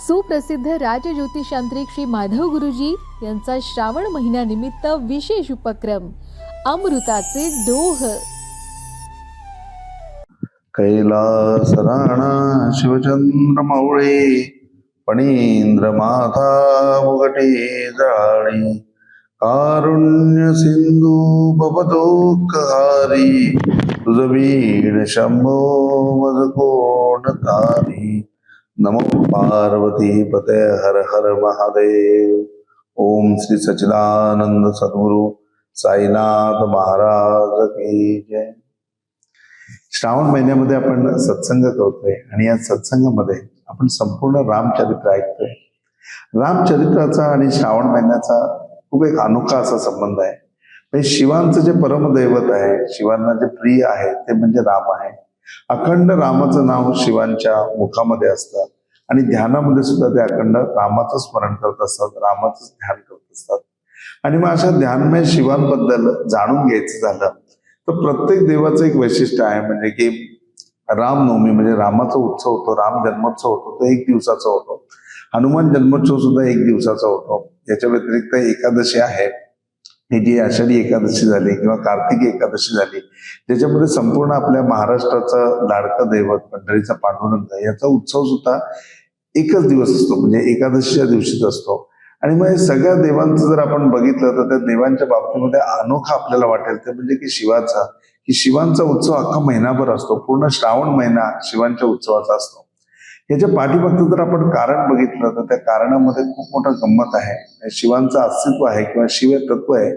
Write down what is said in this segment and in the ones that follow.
सुप्रसिद्ध राजज्योतिषांत्रिक श्री माधव गुरुजी यांचा श्रावण महिन्यानिमित्त विशेष उपक्रम अमृताचे डोह. कैलास राणा शिवचंद्र मावळे पणींद्र माथा मुगटे जाळी कारुण्य सिंधू बबदोकहारी तुझ बीड शंभो मज कोण तारी. नमो पार्वती पते हर हर महादेव। ओम श्री सचिदानंद सद्गुरु साईनाथ महाराज की जय। श्रावण महिन्यामध्ये आपण सत्संग करतोय आणि या सत्संगामध्ये आपण संपूर्ण रामचरित्र ऐकतोय. रामचरित्राचा आणि श्रावण महिन्याचा खूप एक अनोखा असा संबंध आहे. म्हणजे शिवांचं जे परमदैवत आहे शिवांना जे प्रिय आहे ते म्हणजे राम आहे. अखंड रामाचं नाव शिवांच्या मुखामध्ये असतं. आणि ध्यानामध्ये सुद्धा ते अखंड रामाचं स्मरण करत असतात रामाचं ध्यान करत असतात. आणि मग अशा ध्यानमय शिवांबद्दल जाणून घ्यायचं झालं तर प्रत्येक देवाचं एक वैशिष्ट्य आहे म्हणजे की रामनवमी म्हणजे रामाचा उत्सव होतो राम जन्मोत्सव होतो तो एक दिवसाचा होतो. हनुमान जन्मोत्सव सुद्धा एक दिवसाचा होतो. याच्या व्यतिरिक्त एकादशी आहे. हे जी आषाढी एकादशी झाली किंवा कार्तिकी एकादशी झाली त्याच्यामध्ये संपूर्ण आपल्या महाराष्ट्राचं लाडकं दैवत पंढरीचा पांडुरंग याचा उत्सव सुद्धा एकच दिवस असतो म्हणजे एकादशीच्या दिवशीच असतो. आणि मग सगळ्या देवांचं जर आपण बघितलं तर त्या देवांच्या बाबतीमध्ये अनोखा आपल्याला वाटेल ते म्हणजे की शिवाचा की शिवांचा उत्सव अख्खा महिनाभर असतो पूर्ण श्रावण महिना शिवांच्या उत्सवाचा असतो. याच्या पाठीमागचं जर आपण कारण बघितलं तर त्या कारणामध्ये खूप मोठा गंमत आहे. शिवांचं अस्तित्व आहे किंवा शिव तत्व आहे.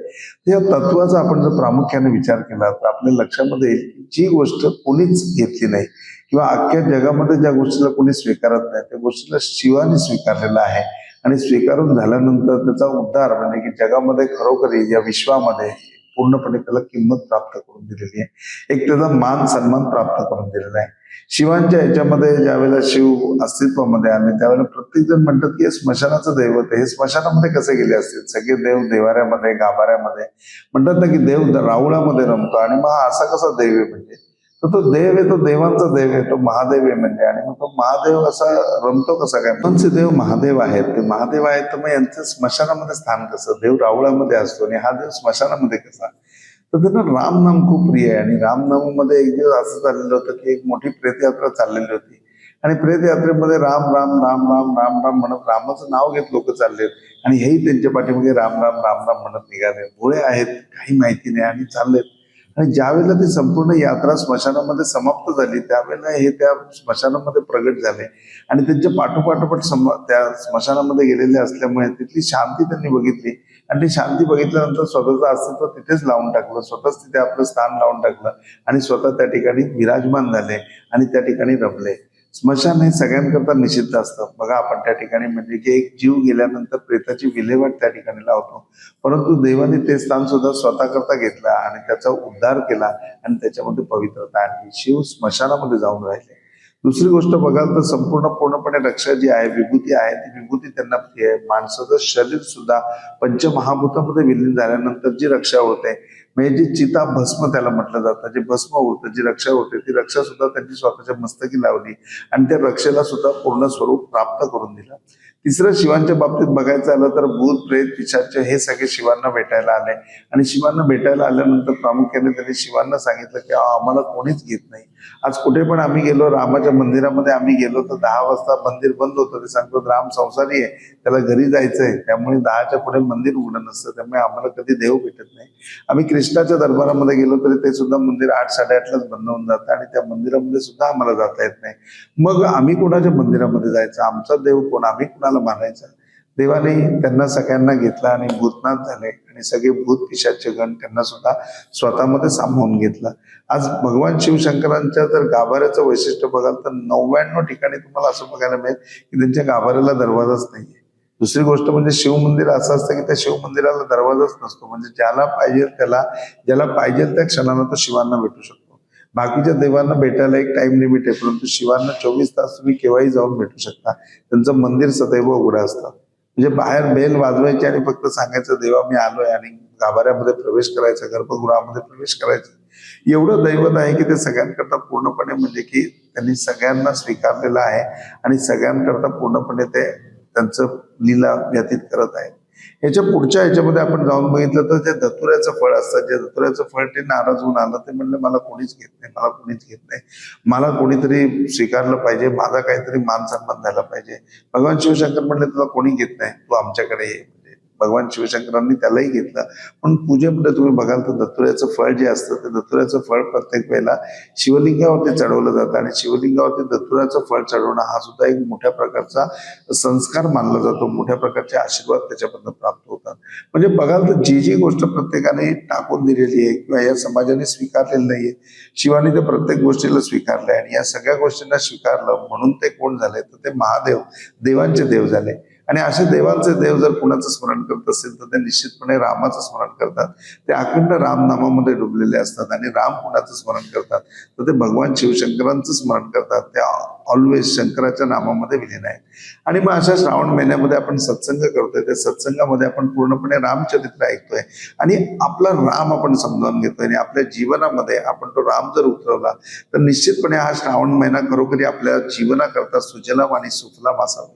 त्या तत्वाचा आपण जर प्रामुख्याने विचार केला तर आपल्या लक्षामध्ये येईल की जी गोष्ट कोणीच घेतली नाही किंवा अख्ख्या जगामध्ये ज्या गोष्टीला कोणी स्वीकारत नाही त्या गोष्टीला शिवाने स्वीकारलेला आहे. आणि स्वीकारून झाल्यानंतर त्याचा उद्धार म्हणजे की जगामध्ये खरोखरी या विश्वामध्ये पूर्णपणे त्याला किंमत प्राप्त करून दिलेली आहे. एक त्याचा मान सन्मान प्राप्त करून दिलेला आहे. शिवांच्या याच्यामध्ये ज्यावेळेला शिव अस्तित्वामध्ये आले त्यावेळेला प्रत्येक जण म्हणतात की हे स्मशानाचं दैवत आहे. हे स्मशानामध्ये कसे गेले असतील? सगळे देव देवाऱ्यामध्ये गाभाऱ्यामध्ये. म्हणतात ना की देव रावळामध्ये रमतो आणि मग हा असा कसा देव आहे म्हणजे? तर तो देव आहे तो देवांचा देव आहे तो महादेव आहे म्हणजे. आणि मग तो महादेव असा रमतो कसा काय? कोणचे देव महादेव आहेत ते महादेव आहेत तर मग यांचं स्मशानामध्ये स्थान कसं? देव रावळामध्ये असतो आणि हा देव स्मशानामध्ये कसा? तर त्यांना रामनाम खूप प्रिय आहे. आणि रामनामामध्ये एक दिवस असं झालेलं होतं की एक मोठी प्रेतयात्रा चाललेली होती. आणि प्रेतयात्रेमध्ये राम राम राम राम राम राम म्हणत रामाचं नाव घेत लोक चाललेत. आणि हेही त्यांच्या पाठीमागे राम राम राम राम म्हणत निघाले. भोळे आहेत काही माहिती नाही आणि चाललेत. आणि ज्यावेळेला ती संपूर्ण यात्रा स्मशानामध्ये समाप्त झाली त्यावेळेला हे त्या स्मशानामध्ये प्रगट झाले. आणि त्यांच्या पाठोपाठोपाठ सम त्या स्मशानामध्ये गेलेले असल्यामुळे तिथली शांती त्यांनी बघितली. आणि ते शांती बघितल्यानंतर स्वतःचं अस्तित्व तिथेच लावून टाकलं. स्वतःच तिथे आपलं स्थान लावून टाकलं आणि स्वतः त्या ठिकाणी विराजमान झाले आणि त्या ठिकाणी रमले. स्मशान हे सगळ्यांकरता निषिद्ध असतं. बघा आपण त्या ठिकाणी म्हणजे की एक जीव गेल्यानंतर प्रेताची विल्हेवाट त्या ठिकाणी लावतो. परंतु देवाने ते स्थान सुद्धा स्वतःकरता घेतला आणि त्याचा उद्धार केला आणि त्याच्यामध्ये पवित्रता आणली. शिव स्मशानामध्ये जाऊन राहिले. दुसरी गोष्ट बघाल तर संपूर्ण पूर्णपणे रक्षा जी आहे विभूती आहे ती विभूती त्यांना प्रिय आहे माणसाचं शरीर सुद्धा पंचमहाभूतामध्ये विलीन झाल्यानंतर जी रक्षा होते म्हणजे जी चिता भस्म त्याला म्हटलं जातं जे भस्म होतं जी रक्षा होते ती रक्षा सुद्धा त्यांनी स्वतःच्या मस्तकी लावली आणि त्या रक्षेला सुद्धा पूर्ण स्वरूप प्राप्त करून दिलं. तिसरं शिवांच्या बाबतीत बघायचं आलं तर भूत प्रेत पिशाच हे सगळे शिवांना भेटायला आले. आणि शिवांना भेटायला आल्यानंतर प्रामुख्याने त्यांनी शिवांना सांगितलं की आम्हाला कोणीच घेत नाही. आज कुठे पण आम्ही गेलो रामाच्या मंदिरामध्ये आम्ही गेलो तर दहा वाजता मंदिर बंद होतं. ते सांगतो राम संसारी आहे त्याला घरी जायचंय. त्यामुळे दहाच्या पुढे मंदिर उघडं नसतं. त्यामुळे आम्हाला कधी देव भेटत नाही. आम्ही कृष्णाच्या दरबारामध्ये गेलो तरी ते सुद्धा मंदिर आठ साडेआठलाच बंद होऊन जातं आणि त्या मंदिरामध्ये सुद्धा आम्हाला जाता येत नाही. मग आम्ही कोणाच्या मंदिरामध्ये जायचं? आमचा देव कोण? आम्ही कुणाला मानायचा देवाने त्यांना सगळ्यांना घेतला आणि भूतनाथ झाले. आणि सगळे भूत पिशाचे गण त्यांना सुद्धा स्वतःमध्ये सामावून घेतलं. आज भगवान शिवशंकरांच्या जर गाभाऱ्याचं वैशिष्ट्य बघाल तर नव्याण्णव ठिकाणी तुम्हाला असं बघायला मिळेल की त्यांच्या गाभाऱ्याला दरवाजाच नाहीये. दुसरी गोष्ट म्हणजे शिव मंदिर असं असतं की त्या शिव मंदिराला दरवाजाच नसतो. म्हणजे ज्याला पाहिजे त्याला ज्याला पाहिजे त्या क्षणाला तो शिवांना भेटू शकतो. बाकीच्या देवांना भेटायला एक टाइम लिमिट आहे परंतु शिवांना चोवीस तास तुम्ही केव्हाही जाऊन भेटू शकता. त्यांचं मंदिर सदैव उघडं असतं. म्हणजे बाहेर बेल वाजवायची आणि फक्त सांगायचं देवा मी आलोय आणि गाभाऱ्यामध्ये प्रवेश करायचा गर्भगृहामध्ये प्रवेश करायचा. एवढं दैवत आहे की ते सगळ्यांकरता पूर्णपणे म्हणजे की त्यांनी सगळ्यांना स्वीकारलेलं आहे आणि सगळ्यांकरता पूर्णपणे ते त्यांचं लीला व्यतीत करत आहेत. याच्या पुढच्या ह्याच्यामध्ये आपण जाऊन बघितलं तर जे धतुऱ्याचं फळ असतं जे धतुऱ्याचं फळ ते नाराज होऊन आलं ते म्हणलं मला कोणीच घेत नाही मला कोणीच घेत नाही. मला कोणीतरी स्वीकारलं पाहिजे माझा काहीतरी मान सन्मान झाला पाहिजे. भगवान शिवशंकर म्हणले तुला कोणी घेत नाही तू आमच्याकडे ये. भगवान शिवशंकरांनी त्यालाही घेतलं. पण पूजेमध्ये तुम्ही बघाल तर दत्तुऱ्याचं फळ जे असतं ते दत्तुऱ्याचं फळ प्रत्येक वेळेला शिवलिंगावरती चढवलं जातं आणि शिवलिंगावरती दत्तुऱ्याचं फळ चढवणं हा सुद्धा एक मोठ्या प्रकारचा संस्कार मानला जातो. मोठ्या प्रकारचे आशीर्वाद त्याच्यामधनं प्राप्त होतात. म्हणजे बघाल तर जी जी गोष्ट प्रत्येकाने टाकून दिलेली आहे किंवा या समाजाने स्वीकारलेली नाहीये शिवाने ते प्रत्येक गोष्टीला स्वीकारलंय आणि या सगळ्या गोष्टींना स्वीकारलं म्हणून ते कोण झाले तर ते महादेव देवांचे देव झाले. आणि असे देवांचे देव जर कुणाचं स्मरण करत असेल तर ते निश्चितपणे रामाचं स्मरण करतात. ते अखंड रामनामामध्ये डुबलेले असतात आणि राम कुणाचं स्मरण करतात? तर ते भगवान शिवशंकरांचं स्मरण करतात. ते ऑलवेज शंकराच्या नामामध्ये विलीन आहेत आणि मग अशा श्रावण महिन्यामध्ये आपण सत्संग करतोय. त्या सत्संगामध्ये आपण पूर्णपणे रामचरित्र ऐकतोय. आणि आपला राम आपण समजावून घेतोय आणि आपल्या जीवनामध्ये आपण तो राम जर उतरवला तर निश्चितपणे हा श्रावण महिना खरोखरी आपल्या जीवनाकरता सुजलाम आणि सुफलाम असावा.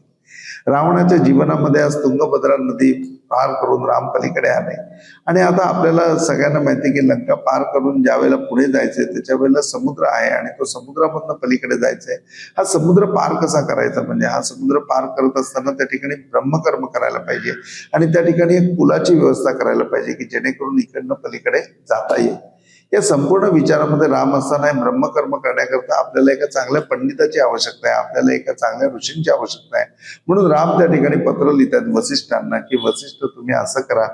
रावणाच्या जीवनामध्ये आज तुंगभद्रा नदी पार करून राम पलीकडे आले. आणि आता आपल्याला सगळ्यांना माहिती की लंका पार करून ज्या वेळेला पुढे जायचंय त्याच्या वेळेला समुद्र आहे आणि तो समुद्रामधनं पलीकडे जायचंय. हा समुद्र पार कसा करायचा? म्हणजे हा समुद्र पार करत असताना त्या ठिकाणी ब्रह्मकर्म करायला पाहिजे. आणि त्या ठिकाणी एक पुलाची व्यवस्था करायला पाहिजे की जेणेकरून इकडनं पलीकडे जाता येईल. या संपूर्ण विचारामध्ये राम असताना ब्रह्मकर्म करण्याकरता आपल्याला एका चांगल्या पंडिताची आवश्यकता आहे आपल्याला एका चांगल्या ऋषींची आवश्यकता आहे. म्हणून राम त्या ठिकाणी पत्र लिहितात वसिष्ठांना की वसिष्ठ तुम्ही असं करा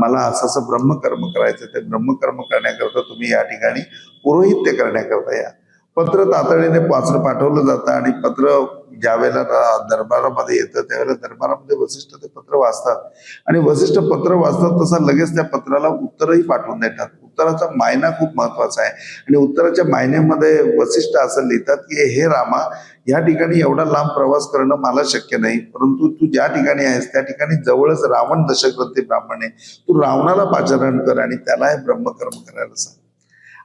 मला असं असं ब्रह्मकर्म करायचं ते ब्रह्मकर्म करण्याकरता तुम्ही या ठिकाणी पुरोहित्य करण्याकरता या. पत्र तातडीने पात्र पाठवलं जातं आणि पत्र ज्या वेळेला दरबारामध्ये येतं त्यावेळेला दरबारामध्ये वसिष्ठ ते पत्र वाचतात. आणि वसिष्ठ पत्र वाचतात तसं लगेच त्या पत्राला उत्तरही पाठवून देतात. उत्तराचा मायना खूप महत्त्वाचा आहे. आणि उत्तराच्या मायन्यामध्ये वसिष्ठ असं लिहितात की हे रामा या ठिकाणी एवढा लांब प्रवास करणं मला शक्य नाही. परंतु तू ज्या ठिकाणी आहेस त्या ठिकाणी जवळच रावण दशग्रंथी ब्राह्मण आहे. तू रावणाला पाचारण कर आणि त्याला हे ब्रह्मकर्म करायला सांग.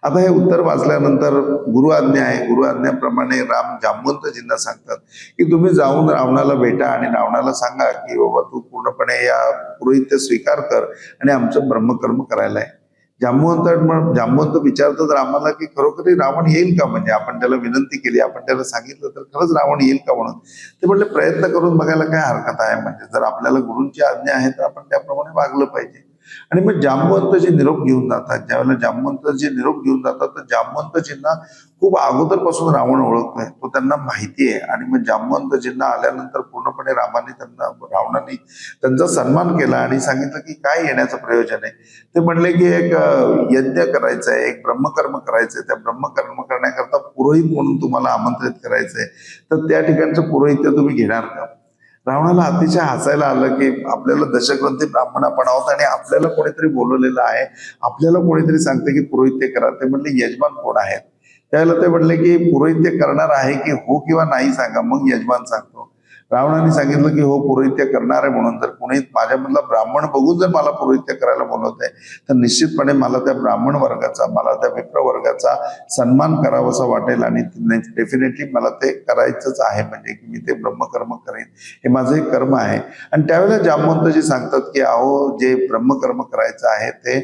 आता हे उत्तर वाचल्यानंतर गुरु आज्ञा आहे. गुरु आज्ञाप्रमाणे राम जांबवंतजींना सांगतात की तुम्ही जाऊन रावणाला भेटा आणि रावणाला सांगा की बाबा तू पूर्णपणे या पुरोहित्य स्वीकार कर आणि आमचं ब्रह्मकर्म करायला आहे जांबवंत म्हण- विचारतो तर रामाला की खरोखरी रावण येईल का? म्हणजे आपण त्याला विनंती केली आपण त्याला सांगितलं तर खरंच रावण येईल का म्हणून? ते म्हणले प्रयत्न करून बघायला काय हरकत आहे. म्हणजे जर आपल्याला गुरूंची आज्ञा आहे तर आपण त्याप्रमाणे वागलं पाहिजे. आणि मग जांबवंतजी निरोप घेऊन जातात. ज्यावेळेला जांबवंतजी निरोप घेऊन जातात तर जांबवंतजींना खूप अगोदरपासून रावण ओळखतोय. तो त्यांना माहिती आहे. आणि मग जांबवंतजींना आल्यानंतर पूर्णपणे रामाने त्यांना रावणाने त्यांचा सन्मान केला आणि सांगितलं की काय येण्याचं प्रयोजन आहे. ते म्हणले की एक यज्ञ करायचं आहे एक ब्रह्मकर्म करायचंय. त्या ब्रह्मकर्म करण्याकरता पुरोहित म्हणून तुम्हाला आमंत्रित करायचंय. तर त्या ठिकाणचं पुरोहित्य तुम्ही घेणार का? रावणाला अतिशय हसायला आलं की आपल्याला दशग्रंथी ब्राह्मण आपण आहोत आणि आपल्याला कोणीतरी बोलवलेलं आहे. आपल्याला कोणीतरी सांगते की पुरोहित्य करा. ते म्हणले यजमान कोण आहेत? त्यावेळेला ते म्हणले की पुरोहित्य करणार आहे की हो किंवा नाही सांगा. मग यजमान सांगतो. रावणाने सांगितलं की हो पुरोहित्य करणार आहे म्हणून. जर कुणी माझ्यामधला ब्राह्मण बघून जर मला पुरोहित्य करायला बोलवत आहे तर निश्चितपणे मला त्या ब्राह्मण वर्गाचा मला त्या विप्र वर्गाचा सन्मान करावासा वाटेल आणि डेफिनेटली मला ते करायचंच आहे. म्हणजे की मी ते ब्रह्मकर्म करेन. हे माझं एक कर्म आहे. आणि त्यावेळेला जामवंतजी सांगतात की अहो जे ब्रह्मकर्म करायचं आहे ते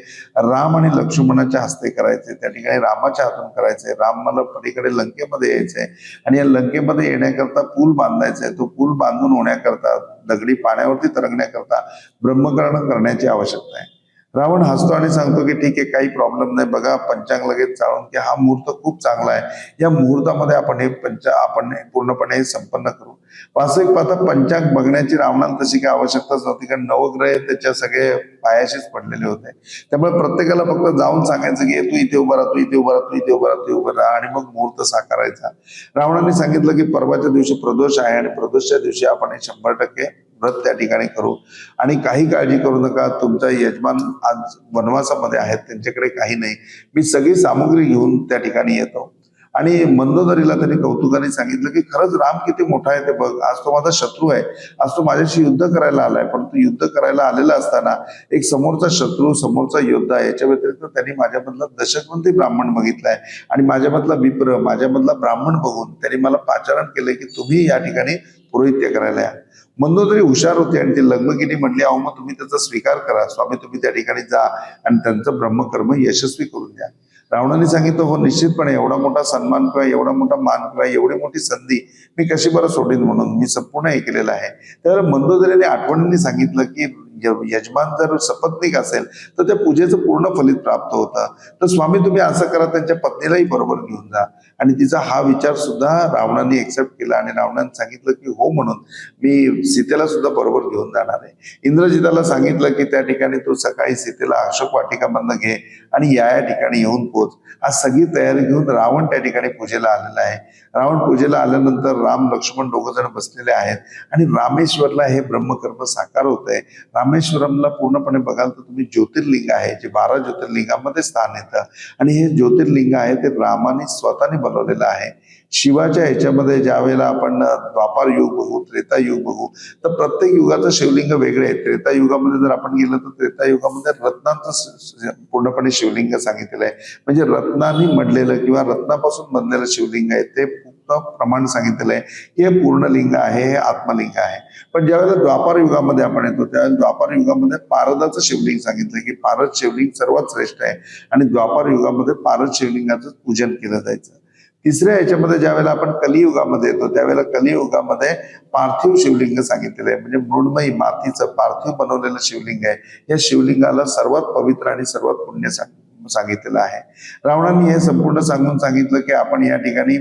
राम आणि लक्ष्मणाच्या हस्ते करायचे. त्या ठिकाणी रामाच्या हातून करायचंय राम मला पलीकडे लंकेमध्ये यायचंय आणि या लंकेमध्ये येण्याकरता पूल बांधायचा आहे. तो पूल बांधून होण्याकरता दगडी पाण्यावरती तरंगण्याकरता ब्रह्मकरण करण्याची आवश्यकता आहे. रावण हसतो आणि सांगतो की ठीक आहे काही प्रॉब्लेम नाही. बघा पंचांग लगेच चाळून की हा मुहूर्त खूप चांगला आहे. या मुहूर्तामध्ये आपण हे पंच आपण पूर्णपणे हे संपन्न करू. वास्तविक पाहता पंचांग बघण्याची रावणाला तशी काही आवश्यकताच नव्हती कारण नवग्रह त्याच्या सगळे पायाशीच पडलेले होते. त्यामुळे प्रत्येकाला फक्त जाऊन सांगायचं की तू इथे उभा राहा तू इथे उभा राहा तू इथे उभा राहा तू उभा राहा. आणि मग मुहूर्त साकारायचा. रावणाने सांगितलं की परवाच्या दिवशी प्रदोष आहे आणि प्रदोषच्या दिवशी आपण हे शंभर टक्के व्रत त्या ठिकाणी करू. आणि काही काळजी करू नका तुमचा यजमान आज वनवासामध्ये आहेत त्यांच्याकडे काही नाही. मी सगळी सामुग्री घेऊन त्या ठिकाणी येतो. आणि मंदोदरीला त्यांनी कौतुकाने सांगितलं की खरंच राम किती मोठा आहे ते बघ. आज तो माझा शत्रू आहे. आज तो माझ्याशी युद्ध करायला आलाय परंतु युद्ध करायला आलेला असताना एक समोरचा शत्रू समोरचा योद्धा याच्या व्यतिरिक्त त्यांनी माझ्यामधला दशकवंती ब्राह्मण बघितलाय आणि माझ्यामधला विप्र माझ्यामधला ब्राह्मण बघून त्यांनी मला पाचारण केलंय की तुम्ही या ठिकाणी पुरोहित्य करायला या मंदोदरी हुशार होते आणि ते लग्नगिरी म्हणली अहो मग तुम्ही त्याचा स्वीकार करा. स्वामी तुम्ही त्या ठिकाणी जा आणि त्यांचं ब्रह्मकर्म यशस्वी करून द्या. रावणाने सांगितलं हो निश्चितपणे एवढा मोठा सन्मान किंवा एवढा मोठा मान किंवा एवढी मोठी संधी मी कशी बरं सोडीन म्हणून मी संपूर्ण हे केलेलं आहे. तर मंदोदरीने आठवणीने सांगितलं की यजमान जर सपत्नीक असेल तर त्या पूजेचं पूर्ण फलित प्राप्त होतं. तर स्वामी तुम्ही असं करा त्यांच्या पत्नीलाही बरोबर घेऊन जा. आणि तिचा हा विचार सुद्धा रावणाने एक्सेप्ट केला आणि रावणाने सांगितलं की हो म्हणून मी सीतेला सुद्धा बरोबर घेऊन जाणार आहे. इंद्रजिताला सांगितलं की त्या ठिकाणी तू सकाळी सीतेला अशोक वाटिकामधनं घे आणि या या ठिकाणी येऊन पोच. आज सगळी तयारी घेऊन रावण त्या ठिकाणी पूजेला आलेला आहे. रावण पूजेला आल्यानंतर राम लक्ष्मण दोघ जण बसलेले आहेत आणि रामेश्वरला हे ब्रह्मकर्म साकार होत आहे रामेश्वरमला पूर्णपणे बघाल तर तुम्ही ज्योतिर्लिंग आहे जे बारा ज्योतिर्लिंगामध्ये स्थान येतं. आणि हे ज्योतिर्लिंग आहे ते रामाने स्वतःने बनवलेलं आहे. शिवाच्या ह्याच्यामध्ये ज्या वेळेला आपण द्वापार युग बघू त्रेता युग बघू तर प्रत्येक युगाचं शिवलिंग वेगळे आहे त्रेता युगामध्ये जर आपण गेलं तर त्रेता युगामध्ये रत्नांचं पूर्णपणे शिवलिंग सांगितलेलं आहे. म्हणजे रत्नांनी मडलेलं किंवा रत्नापासून बनलेलं शिवलिंग आहे ते पूर्ण प्रमाण सांगितलेलं आहे. हे पूर्ण लिंग आहे हे आत्मलिंग आहे. पण ज्यावेळेला द्वापार युगामध्ये आपण येतो त्यावेळेला द्वापार युगामध्ये पारदाचं शिवलिंग सांगितलं की पारद शिवलिंग सर्वात श्रेष्ठ आहे. आणि द्वापार युगामध्ये पारद शिवलिंगाचं पूजन केलं जायचं. तिसऱ्या याच्यामध्ये ज्यावेळेला आपण कलियुगामध्ये येतो त्यावेळेला कलियुगामध्ये पार्थिव शिवलिंग सांगितलेलं आहे. म्हणजे मृण्मयी मातीचं पार्थिव बनवलेलं शिवलिंग आहे. या शिवलिंगाला सर्वात पवित्र आणि सर्वात पुण्य सांगितलं. सांगितलेलं आहे. रावणाने हे संपूर्ण सांगून सांगितलं की आपण या ठिकाणी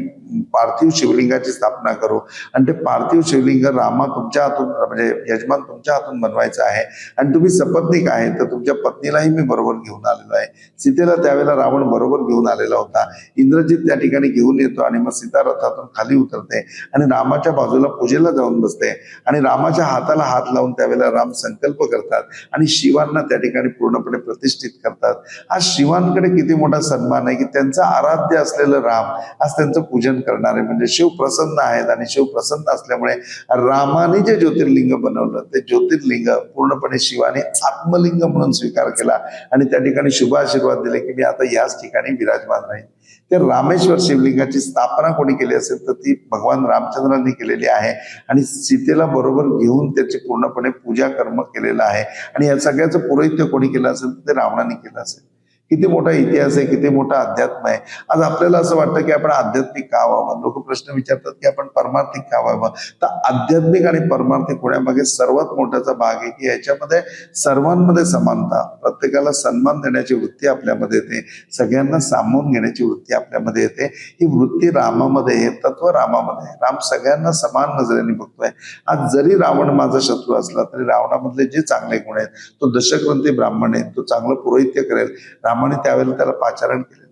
पार्थिव शिवलिंगाची स्थापना करू. आणि ते पार्थिव शिवलिंग रामा तुमच्या हातून म्हणजे यजमान तुमच्या हातून बनवायचं आहे. आणि तुम्ही सपत्निक आहे तर तुमच्या पत्नीलाही मी बरोबर घेऊन आलेलो आहे. सीतेला त्यावेळेला रावण बरोबर घेऊन आलेला होता. इंद्रजित त्या ठिकाणी घेऊन येतो आणि मग सीता रथातून खाली उतरते आणि रामाच्या बाजूला पूजेला जाऊन बसते. आणि रामाच्या हाताला हात लावून त्यावेळेला राम संकल्प करतात आणि शिवांना त्या ठिकाणी पूर्णपणे प्रतिष्ठित करतात. आज शिवांकडे किती मोठा सन्मान आहे की त्यांचा आराध्य असलेलं राम आज त्यांचं पूजन करणार आहे म्हणजे शिव प्रसन्न आहेत आणि शिव प्रसन्न असल्यामुळे रामाने जे ज्योतिर्लिंग बनवलं ते ज्योतिर्लिंग पूर्णपणे शिवाने आत्मलिंग म्हणून स्वीकार केला आणि त्या ठिकाणी शुभ आशीर्वाद दिले की मी आता याच ठिकाणी विराजमान राहील तर रामेश्वर शिवलिंगाची स्थापना कोणी केली असेल तर ती भगवान रामचंद्रांनी केलेली आहे आणि सीतेला बरोबर घेऊन त्याची पूर्णपणे पूजा कर्म केलेलं आहे. आणि या सगळ्याचं पुरोहित्य कोणी केलं असेल तर ते रावणाने केलं असेल. किती मोठा इतिहास आहे किती मोठा अध्यात्म आहे. आज आपल्याला असं वाटतं की आपण आध्यात्मिक का व्हावं? लोक प्रश्न विचारतात की आपण परमार्थिक का व्हावं? तर आध्यात्मिक आणि परमार्थिक होण्यामागे सर्वात मोठ्याचा भाग आहे की याच्यामध्ये सर्वांमध्ये समानता. प्रत्येकाला सन्मान देण्याची वृत्ती आपल्यामध्ये येते. सगळ्यांना सामावून घेण्याची वृत्ती आपल्यामध्ये येते. ही वृत्ती रामामध्ये आहे तत्व रामामध्ये आहे. राम सगळ्यांना समान नजरेने बघतोय. आज जरी रावण माझा शत्रू असला तरी रावणामधले जे चांगले गुण आहेत तो दशग्रंथी ब्राह्मण आहे तो चांगलं पुरोहित्य करेल. रामाने त्यावेळेला त्याला पाचारण केले.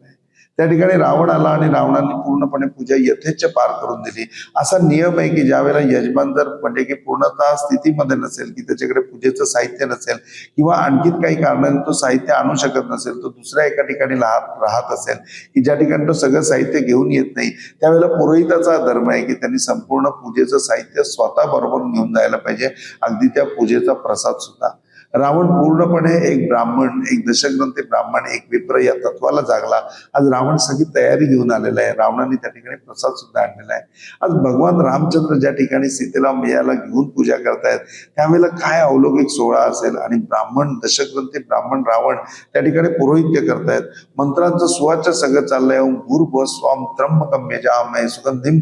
त्या ठिकाणी रावण आला आणि रावणाने पूर्णपणे पूजा यथेच्छ पार करून दिली. असा नियम आहे की ज्यावेळेला यजमान जर म्हणजे की पूर्णतः स्थितीमध्ये नसेल की त्याच्याकडे पूजेचं साहित्य नसेल किंवा आणखीन काही कारणाने तो साहित्य आणू शकत नसेल तो दुसऱ्या एका ठिकाणी राहत राहत असेल की ज्या ठिकाणी तो सगळं साहित्य घेऊन येत नाही त्यावेळेला पुरोहिताचा धर्म आहे की त्यांनी संपूर्ण पूजेचं साहित्य स्वतः बरोबर घेऊन जायला पाहिजे. अगदी त्या पूजेचा प्रसाद सुद्धा. रावण पूर्णपणे एक ब्राह्मण एक दशग्रंथी ब्राह्मण एक विप्र या तत्वाला जागला. आज रावण सगळी तयारी घेऊन आलेला आहे. रावणाने त्या ठिकाणी प्रसाद सुद्धा आणलेला आहे. आज भगवान रामचंद्र ज्या ठिकाणी सीतेला याला घेऊन पूजा करतायत त्यावेळेला काय अवलौकिक सोहळा असेल आणि ब्राह्मण दशग्रंथी ब्राह्मण रावण त्या ठिकाणी पुरोहित्य करतायत. मंत्रांचं सुवाच सगळं चाललंय. ओम भूर्भुव स्वाम त्र्यंबकम यजामहे सुगंधिम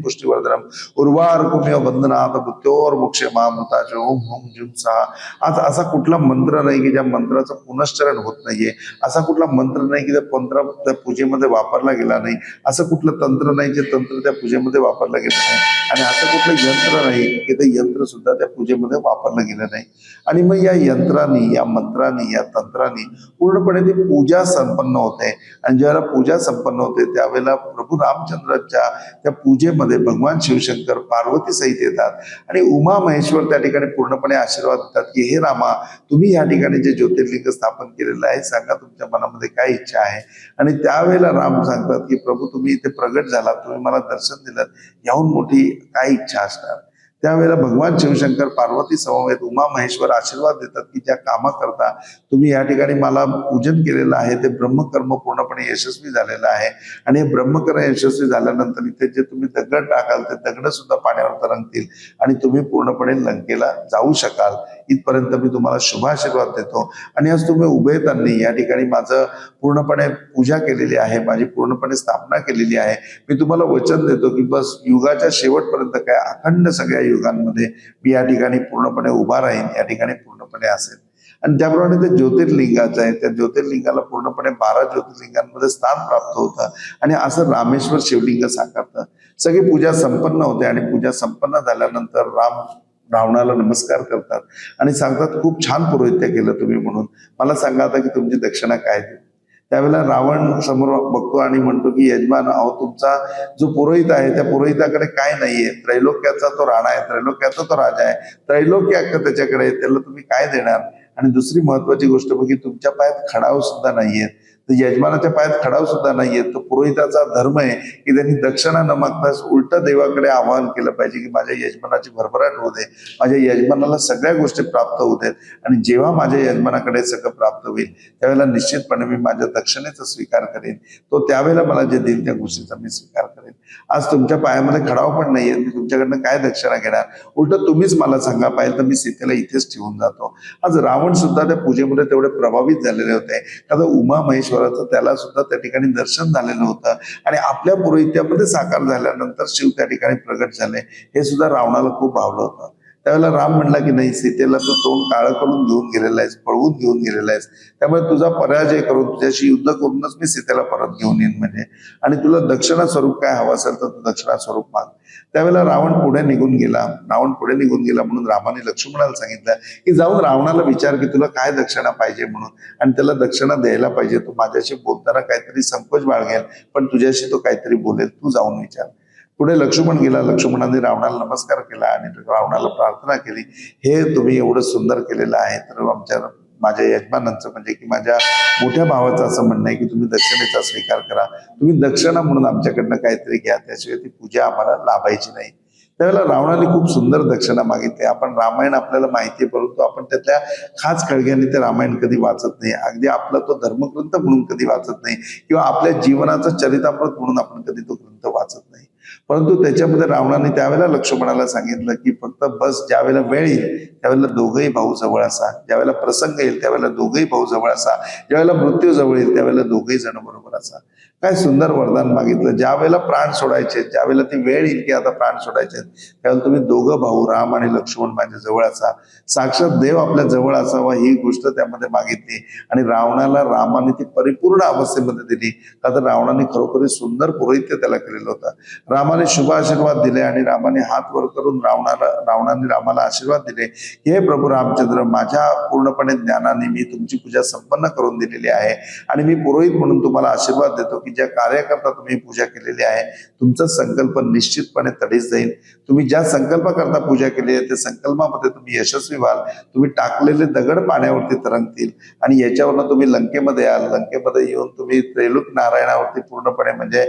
उर्वार कुम्य वंदनाथ मृत्योर मोक्षे मामृताच ओम ओम जुम सहा आज असा कुठला मंत्र मंत्र नाही की ज्या मंत्राचं पुनश्चरण होत नाहीये. असा कुठला मंत्र नाही की त्या तंत्र त्या पूजेमध्ये वापरला गेला नाही. असं कुठलं तंत्र नाही जे तंत्र त्या पूजेमध्ये वापरलं गेलं नाही. आणि असं कुठलं यंत्र नाही की ते यंत्र सुद्धा त्या पूजेमध्ये वापरलं गेलं नाही. आणि मग या यंत्रांनी या मंत्रांनी या तंत्रांनी पूर्णपणे ती पूजा संपन्न होते. आणि ज्यावेळेला पूजा संपन्न होते त्यावेळेला प्रभू रामचंद्राच्या त्या पूजेमध्ये भगवान शिवशंकर पार्वती सहित येतात. आणि उमा महेश्वर त्या ठिकाणी पूर्णपणे आशीर्वाद देतात की हे रामा तुम्ही तुम्ही या ठिकाणी जे ज्योतिर्लिंग स्थापन केलेलं आहे सांगा तुमच्या मनामध्ये काय इच्छा आहे? आणि त्यावेळेला राम सांगतात की प्रभू तुम्ही इथे प्रगट झाला तुम्ही मला दर्शन दिलं याहून मोठी काय इच्छा असणार? त्यावेळेला भगवान शिवशंकर पार्वती समवेत उमा महेश्वर आशीर्वाद देतात की ज्या कामाकरता तुम्ही या ठिकाणी मला पूजन केलेलं आहे ते ब्रह्मकर्म पूर्णपणे यशस्वी झालेलं आहे. आणि हे ब्रह्मकर्म यशस्वी झाल्यानंतर इथे जे तुम्ही दगड टाकाल ते दगड सुद्धा पाण्यावर तरंगतील आणि तुम्ही पूर्णपणे लंकेला जाऊ शकाल. इथपर्यंत मी तुम्हाला शुभाशीर्वाद देतो. आणि आज तुम्ही उभयतांनी या ठिकाणी माझं पूर्णपणे पूजा केलेली आहे माझी पूर्णपणे स्थापना केलेली आहे. मी तुम्हाला वचन देतो की बस युगाच्या शेवटपर्यंत काय अखंड सगळ्या युगांमध्ये मी या ठिकाणी पूर्णपणे उभा राहीन या ठिकाणी पूर्णपणे असेल आणि त्याप्रमाणे ते ज्योतिर्लिंगाचं आहे त्या ज्योतिर्लिंगाला पूर्णपणे बारा ज्योतिर्लिंगांमध्ये स्थान प्राप्त होतं. आणि असं रामेश्वर शिवलिंग साकारतं. सगळी पूजा संपन्न होते आणि पूजा संपन्न झाल्यानंतर राम रावणाला नमस्कार करतात. आणि सांगतात खूप छान पुरोहित्य केलं तुम्ही म्हणून. मला सांगा आता की तुमची दक्षिणा काय देऊ त्यावेळेला रावण समोर बघतो आणि म्हणतो की यजमान अहो तुमचा जो पुरोहित आहे त्या पुरोहिताकडे काय नाहीये. त्रैलोक्याचा तो राणा आहे त्रैलोक्याचा तो राजा आहे. त्रैलोक्य हक्क त्याच्याकडे त्याला तुम्ही काय देणार? आणि दुसरी महत्वाची गोष्ट बघी तुमच्या पायात खडाव सुद्धा नाहीये तर यजमानाच्या पायात खडाव सुद्धा नाहीये. तो पुरोहिताचा धर्म आहे की त्यांनी दक्षिणा न मागताच उलट देवाकडे आवाहन केलं पाहिजे की माझ्या यजमानाची भरभराट होऊ दे. माझ्या यजमानाला सगळ्या गोष्टी प्राप्त होऊ देत. आणि जेव्हा माझ्या यजमानाकडे सगळं प्राप्त होईल त्यावेळेला निश्चितपणे मी माझ्या दक्षिणेचा स्वीकार करेन. तो त्यावेळेला मला जे देईल त्या गोष्टीचा मी स्वीकार करेन. आज तुमच्या पायामध्ये खडाव पण नाहीये. मी तुमच्याकडनं काय दक्षिणा घेणार? उलट तुम्हीच मला सांगा. पाहिजे तर मी सीतेला इथेच ठेवून जातो. आज रावण सुद्धा त्या पूजेमध्ये तेवढे प्रभावित झालेले होते. का उमा महेश्वर महेश्वराचं त्याला सुद्धा त्या ठिकाणी दर्शन झालेलं होतं. आणि आपल्या पुरोहित्यामध्ये साकार झाल्यानंतर शिव त्या ठिकाणी प्रगट झाले. हे सुद्धा रावणाला खूप भावलं होतं. त्यावेळेला राम म्हणला की नाही सीतेला तू तोंड काळं करून घेऊन गेलेला आहेस पळवून घेऊन गेलेला आहेस. त्यामुळे तुझा पराजय करून तुझ्याशी युद्ध करूनच मी सीतेला परत घेऊन येईन म्हणजे आणि तुला दक्षिणा स्वरूप काय हवं असेल तर तू दक्षिणा स्वरूप माग. त्यावेळेला रावण पुढे निघून गेला. रावण पुढे निघून गेला म्हणून रामाने लक्ष्मणाला सांगितलं की जाऊन रावणाला विचार की तुला काय दक्षिणा पाहिजे म्हणून. आणि त्याला दक्षिणा द्यायला पाहिजे. तो माझ्याशी बोलताना काहीतरी संकोच बाळगेल पण तुझ्याशी तो काहीतरी बोलेल. तू जाऊन विचार. पुढे लक्ष्मण गेला. लक्ष्मणाने रावणाला नमस्कार केला आणि रावणाला प्रार्थना केली. हे तुम्ही एवढं सुंदर केलेलं आहे. तर आमच्या माझ्या यजमानांचं म्हणजे की माझ्या मोठ्या भावाचं असं म्हणणं आहे की तुम्ही दक्षिणेचा स्वीकार करा. तुम्ही दक्षिणा म्हणून आमच्याकडनं काहीतरी घ्या त्याशिवाय ती पूजा आम्हाला लाभायची नाही. त्यावेळेला रावणाने खूप सुंदर दक्षिणा मागितली. आपण रामायण आपल्याला माहिती आहे परंतु आपण त्यातल्या खास खळग्याने ते रामायण कधी वाचत नाही. अगदी आपला तो धर्मग्रंथ म्हणून कधी वाचत नाही किंवा आपल्या जीवनाचं चरितामृत म्हणून आपण कधी तो ग्रंथ वाचत नाही. परंतु त्याच्यामध्ये रावणाने त्यावेळेला लक्ष्मणाला सांगितलं की फक्त बस ज्यावेळेला वेळ येईल त्यावेळेला दोघंही भाऊ जवळ असा. ज्यावेळेला प्रसंग येईल त्यावेळेला दोघंही भाऊ जवळ असा. ज्यावेळेला मृत्यू जवळ येईल त्यावेळेला दोघंही जण बरोबर असा. काय सुंदर वरदान मागितलं. ज्या वेळेला प्राण सोडायचे ज्या वेळेला ती वेळ येईल की आता प्राण सोडायचे त्यावेळेला तुम्ही दोघं भाऊ राम आणि लक्ष्मण माझ्या जवळ असा. साक्षात देव आपल्या जवळ असावा ही गोष्ट त्यामध्ये मागितली. आणि रावणाला रामाने ती परिपूर्ण अवस्थेमध्ये दिली. का तर रावणाने खरोखर सुंदर पुरोहित्य त्याला केलेलं होतं. रामाने शुभ आशीर्वाद दिले आणि रामाने हात वर करून रावणाला रावणाने रामाला आशीर्वाद दिले. हे प्रभू रामचंद्र माझ्या पूर्णपणे ज्ञानाने मी तुमची पूजा संपन्न करून दिलेली आहे. आणि मी पुरोहित म्हणून तुम्हाला आशीर्वाद देतो की ज्या कार्याकरता तुम्ही पूजा केलेली आहे तुमचा संकल्प निश्चितपणे तडीस जाईल. तुम्ही ज्या संकल्पाकरता पूजा केली आहे त्या संकल्पामध्ये तुम्ही यशस्वी व्हाल. तुम्ही टाकलेले दगड पाण्यावरती तरंगतील आणि याच्यावरनं तुम्ही लंकेमध्ये याल. लंकेमध्ये येऊन तुम्ही त्रिलोक नारायणावरती पूर्णपणे म्हणजे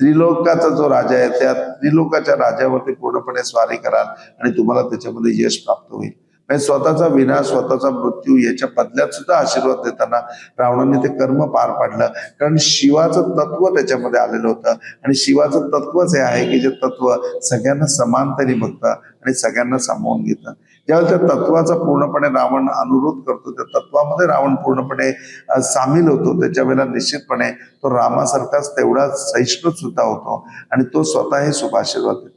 त्रिलोकाचा जो राजा आहे त्या त्रिलोकाच्या राजावरती पूर्णपणे स्वारी कराल आणि तुम्हाला त्याच्यामध्ये यश प्राप्त होईल. म्हणजे स्वतःचा विनाश स्वतःचा मृत्यू याच्या बदल्यात सुद्धा आशीर्वाद देताना रावणाने ते कर्म पार पाडलं. कारण शिवाचं तत्व त्याच्यामध्ये आलेलं होतं. आणि शिवाचं तत्वच हे आहे की जे तत्व सगळ्यांना समानतेने बघतं आणि सगळ्यांना सामावून घेतं. ज्यावेळेस त्या तत्वाचा पूर्णपणे रावण अनुरोध करतो त्या तत्वामध्ये रावण पूर्णपणे सामील होतो. त्याच्या वेळेला निश्चितपणे तो रामासारखाच तेवढा सहिष्णू सुद्धा होतो. आणि तो स्वतः हे शुभाशीर्वाद देतो.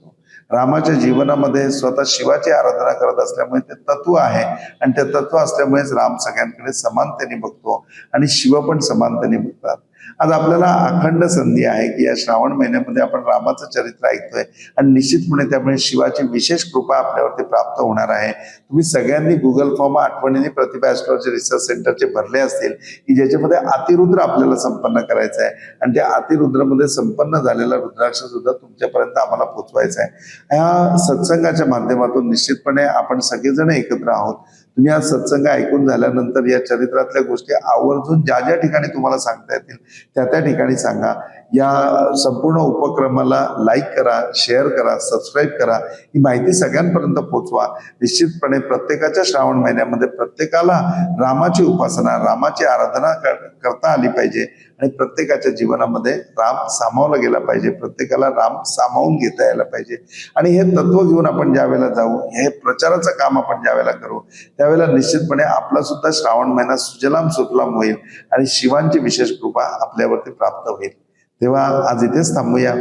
रामाच्या जीवनामध्ये स्वतः शिवाची आराधना करत असल्यामुळे ते तत्व आहे. आणि ते तत्व असल्यामुळेच राम सगळ्यांकडे समानतेने बघतो. आणि शिव पण समानतेने बघतात. आज आपल्याला अखंड संधी आहे की या श्रावण महिन्यामध्ये आपण रामाचं चरित्र ऐकतोय आणि निश्चितपणे त्यामुळे शिवाची विशेष कृपा आपल्यावरती प्राप्त होणार आहे. तुम्ही सगळ्यांनी गुगल फॉर्म आठवणीने प्रतिभा ॲस्ट्रॉलॉजी रिसर्च सेंटरचे भरले असतील की ज्याच्यामध्ये अतिरुद्र आपल्याला संपन्न करायचं आहे. आणि त्या अतिरुद्रमध्ये संपन्न झालेला रुद्राक्ष सुद्धा तुमच्यापर्यंत आम्हाला पोचवायचा आहे. ह्या सत्संगाच्या माध्यमातून निश्चितपणे आपण सगळेजण एकत्र आहोत. तुम्ही हा सत्संग ऐकून झाल्यानंतर या चरित्रातल्या गोष्टी आवर्जून ज्या ज्या ठिकाणी तुम्हाला सांगता येतील त्या त्या ठिकाणी सांगा. या संपूर्ण उपक्रमाला लाईक करा शेअर करा सबस्क्राईब करा. ही माहिती सगळ्यांपर्यंत पोहोचवा. निश्चितपणे प्रत्येकाच्या श्रावण महिन्यामध्ये प्रत्येकाला रामाची उपासना रामाची आराधना कर- करता आली पाहिजे. आणि प्रत्येकाच्या जीवनामध्ये राम सामावला गेला पाहिजे. प्रत्येकाला राम सामावून घेता यायला पाहिजे. आणि हे तत्व घेऊन आपण ज्या वेळेला जाऊ हे प्रचाराचं काम आपण ज्या वेळेला करू त्यावेळेला निश्चितपणे आपला सुद्धा श्रावण महिना सुजलाम सुफलाम होईल आणि शिवांची विशेष कृपा आपल्यावरती प्राप्त होईल. तेव्हा आज इथेच थांबूया.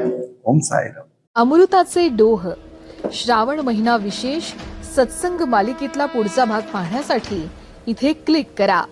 ओम साईराम. अमृताचे डोह श्रावण महिना विशेष सत्संग मालिकेतला पुढचा भाग पाहण्यासाठी इथे क्लिक करा.